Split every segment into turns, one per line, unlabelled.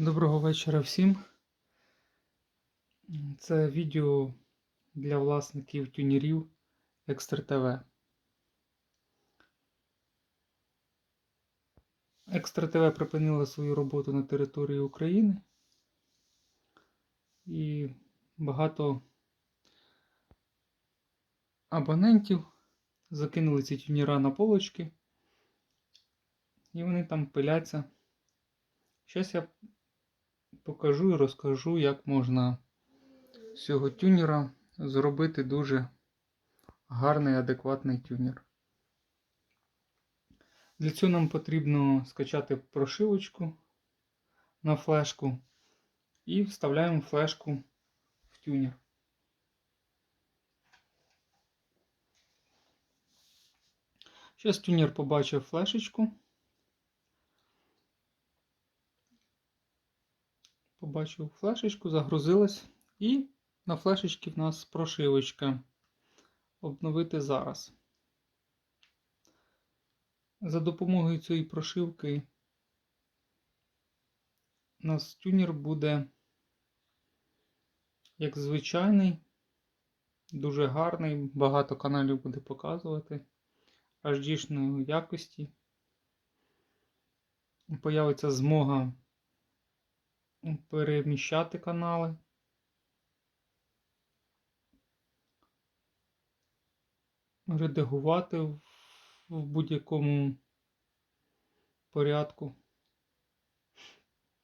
Доброго вечора всім. Це відео для власників тюнерів Екстр ТВ. Екстра ТВ припинила свою роботу на території України і багато абонентів закинули ці тюнера на полочки, і вони там пиляться. Зараз я покажу і розкажу, як можна з цього тюнера зробити дуже гарний адекватний тюнер. Для цього нам потрібно скачати прошивочку на флешку і вставляємо флешку в тюнер. Зараз тюнер побачив флешечку. Побачив флешечку, загрузилась. І на флешечці в нас прошивочка. Обновити зараз. За допомогою цієї прошивки у нас тюнер буде як звичайний, дуже гарний, багато каналів буде показувати HD-шної якості. Появиться змога переміщати канали. Редагувати в, будь-якому порядку.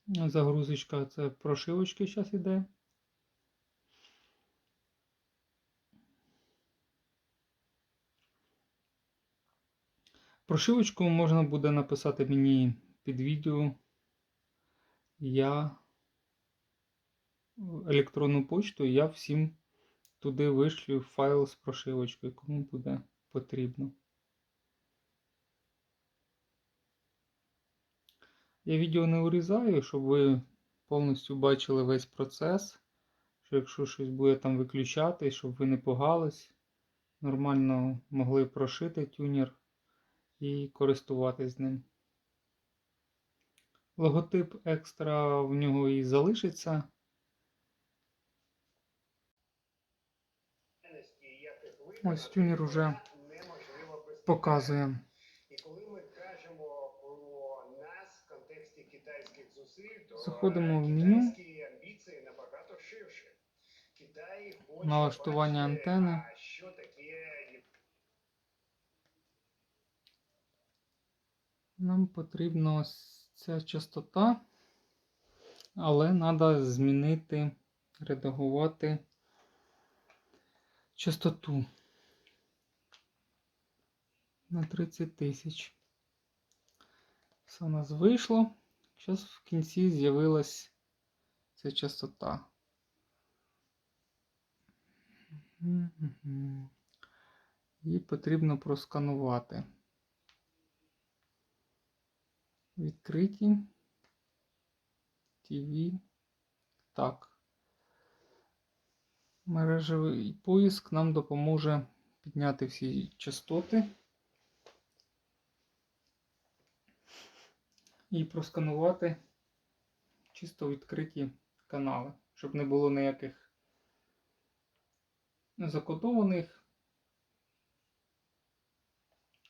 Загрузочка це прошивочки зараз іде. Прошивочку можна буде написати мені під відео. Я електронну почту, і я всім туди вишлю файл з прошивочкою, кому буде потрібно. Я відео не урізаю, щоб ви повністю бачили весь процес. Що якщо щось буде там виключати, щоб ви не пугались, нормально могли прошити тюнер і користуватись ним. Логотип екстра в нього і залишиться. Ось тюнер уже показує. Заходимо в меню. Налаштування антени. Нам потрібна ось ця частота, але треба змінити, редагувати частоту на 30 тисяч. Все у нас вийшло. Зараз в кінці з'явилась ця частота. Її потрібно просканувати. Відкриті. TV. Так. Мережевий поиск нам допоможе підняти всі частоти і просканувати чисто відкриті канали, щоб не було ніяких закодованих.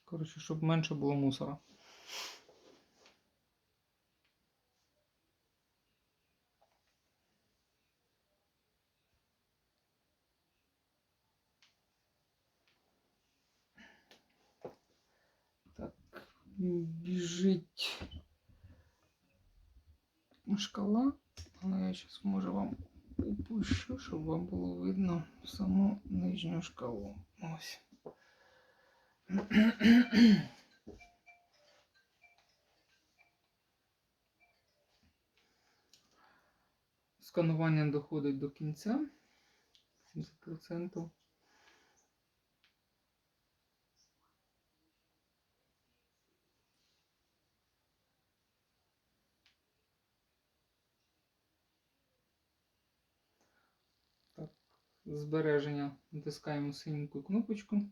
Коротше, щоб менше було мусора. Так, біжить шкала, але я зараз може вам опущу, щоб вам було видно саму нижню шкалу. Ось. Сканування доходить до кінця. 70%. Збереження натискаємо синеньку кнопочку.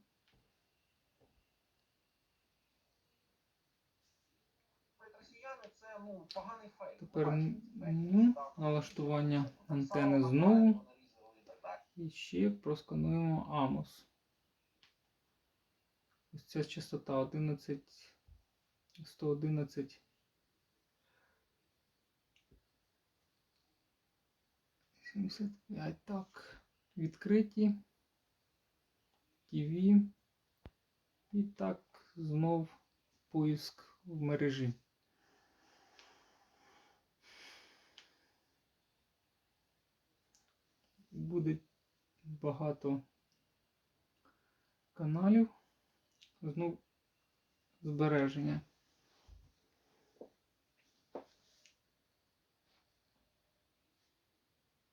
Тепер ну, налаштування антени знову.
і
ще проскануємо Amos. Ось ця частота 11, 111. 75. Так. Відкриті. TV. І так знов поиск в мережі. Буде багато каналів. Знов збереження.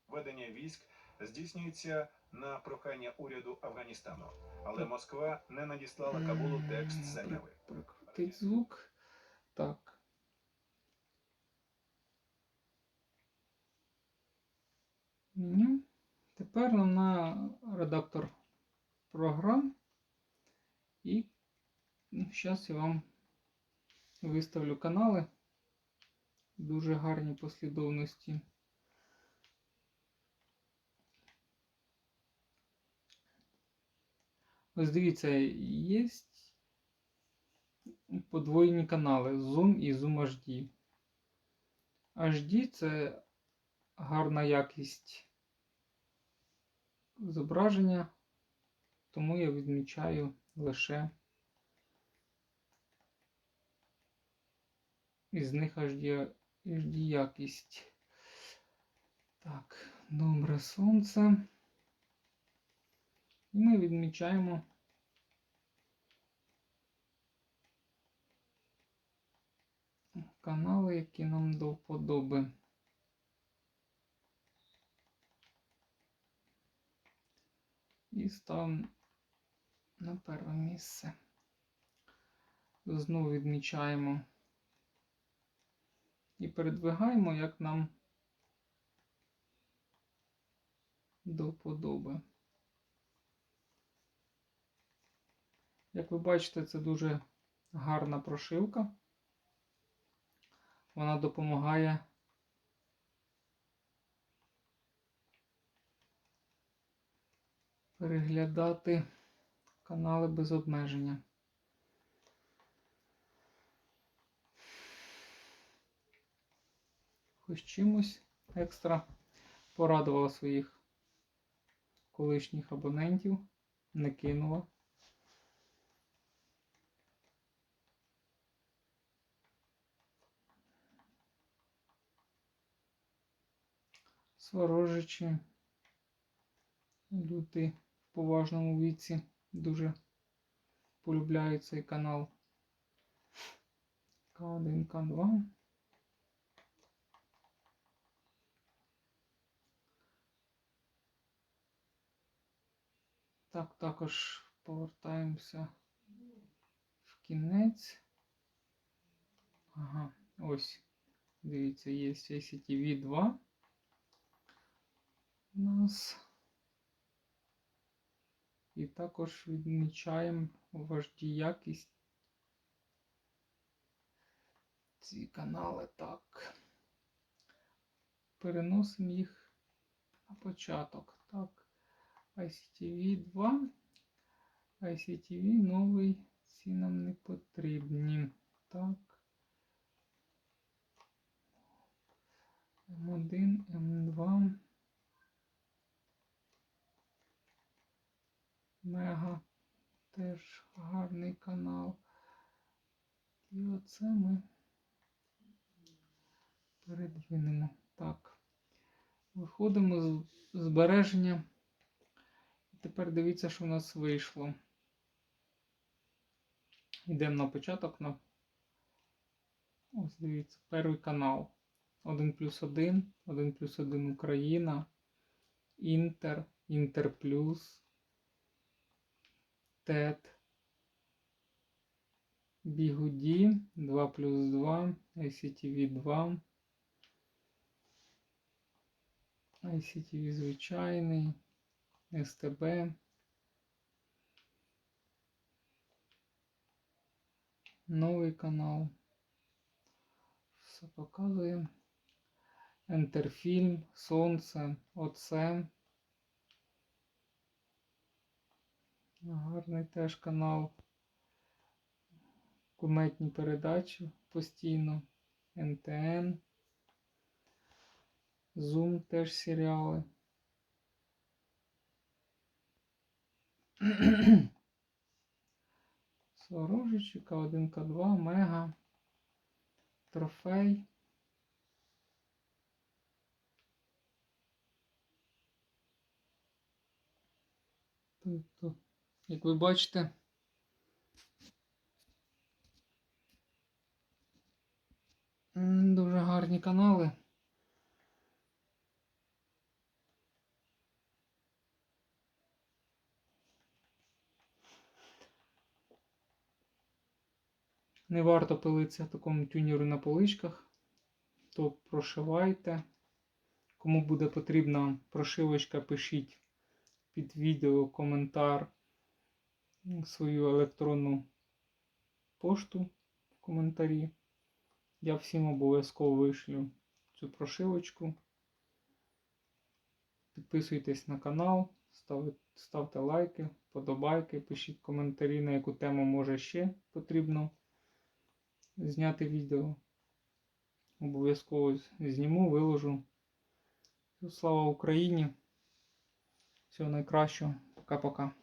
Ведення військ здійснюється на прохання уряду Афганістану, але Москва не надіслала Кабулу текст заяви.
Прикрутить звук. Так. Меню. Тепер нам на редактор програм. І зараз я вам виставлю канали. Дуже гарні послідовності. Ось дивіться, є подвоєні канали Zoom і Zoom HD. HD це гарна якість зображення, тому я відмічаю лише із них HD, HD якість. Так, добре сонце. І ми відмічаємо канали, які нам до вподоби. І ставимо на перше місце. Знову відмічаємо і передвигаємо, як нам до вподоби. Як ви бачите, це дуже гарна прошивка. Вона допомагає переглядати канали без обмеження. Хоч чимось екстра порадувала своїх колишніх абонентів, не кинула. Сворожичі. Люди в поважному віці дуже полюбляють цей канал. К1, К2. Так, також повертаємося в кінець. Ага, ось. Дивіться, є CCTV 2 у нас. І також відмічаємо важді якість. Ці канали так. Переносимо їх на початок. Так. ICTV 2. ICTV новий. Ці нам не потрібні. Так. М1, М2. Мега теж гарний канал. І оце ми передвинемо. Так. Виходимо з збереження. Тепер дивіться, що в нас вийшло. Йдемо на початок на. Ось дивіться, перший канал. 1 плюс 1, 1 плюс 1 Україна, Інтер, Інтер Плюс. TED, Бігуді 2 плюс 2, ICTV 2, ICTV звичайний, СТБ, новий канал. Все показує. Ентерфільм, Сонце, Оце. Гарний теж канал. Куметні передачі постійно. НТН. Зум теж серіали. Сорожичі, К1, К2, Мега, Трофей. Тобто, як ви бачите, дуже гарні канали. Не варто пилитися такому тюнеру на поличках, то прошивайте. Кому буде потрібна прошивочка, пишіть під відео коментар свою електронну пошту в коментарі. Я всім обов'язково вишлю цю прошивочку. Підписуйтесь на канал, ставте, лайки, подобайки, пишіть коментарі, на яку тему може ще потрібно зняти відео. Обов'язково зніму, виложу. Слава Україні! Всього найкращого. Пока-пока.